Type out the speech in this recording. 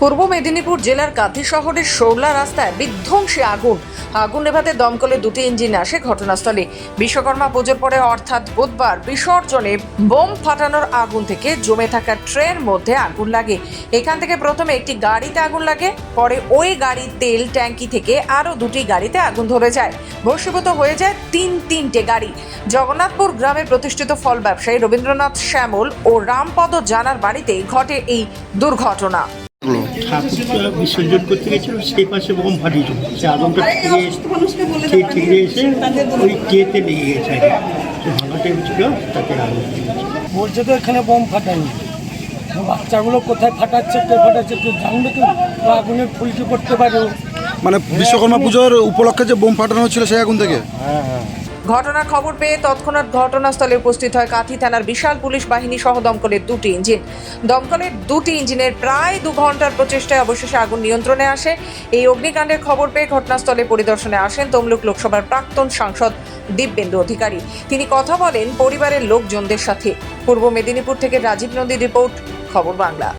পূর্ব মেদিনীপুর জেলার কাঁথি শহরের শৌলা রাস্তায় বিধ্বংসী আগুন। আগুন নেভাতে দমকলে দুটি ইঞ্জিন আসে ঘটনাস্থলে বিশ্বকর্মা পুজোর পরে অর্থাৎ বুধবার বিসর্জনে বোম ফাটানোর আগুন থেকে জমে থাকা ট্রেন মধ্যে আগুন লাগে। এখান থেকে প্রথমে একটি গাড়িতে আগুন লাগে, পরে ওই গাড়ির তেল ট্যাঙ্কি থেকে আরও দুটি গাড়িতে আগুন ধরে যায়। ভস্মীভূত হয়ে যায় তিন তিনটে গাড়ি। জগন্নাথপুর গ্রামে প্রতিষ্ঠিত ফল ব্যবসায়ী রবীন্দ্রনাথ শ্যামল ও রামপদ জানার বাড়িতে ঘটে এই দুর্ঘটনা। বিসর্জন করতে গেছিল সেই পাশে বোম ফাটিয়েছিল সে আদমটা ঠিকরে ঠিক ঠিকরে এসে ওই টেতে লেগে গেছে। সে ছিল আগুন বলছে তো এখানে বোম ফাটায়নি। বাচ্চাগুলো কোথায় ফাটাচ্ছে কে ফাটাচ্ছে কেউ জানবে তো ফুলকি করতে পারে মানে বিশ্বকর্মা পুজোর উপলক্ষে যে বোম ফাটানো হচ্ছিল সেই আগুন থেকে? ঘটনার খবর পেয়ে তৎক্ষণাৎ ঘটনাস্থলে উপস্থিত হয় কাঁথি থানার বিশাল পুলিশ বাহিনী সহ দমকলের দুটি ইঞ্জিন। দমকলের দুটি ইঞ্জিনের প্রায় দু ঘণ্টার প্রচেষ্টায় অবশেষে আগুন নিয়ন্ত্রণে আসে। এই অগ্নিকাণ্ডের খবর পেয়ে ঘটনাস্থলে পরিদর্শনে আসেন তমলুক লোকসভার প্রাক্তন সাংসদ দিব্যেন্দু অধিকারী। তিনি কথা বলেন পরিবারের লোকজনদের সাথে। পূর্ব মেদিনীপুর থেকে রাজীব নন্দী রিপোর্ট, খবর বাংলা।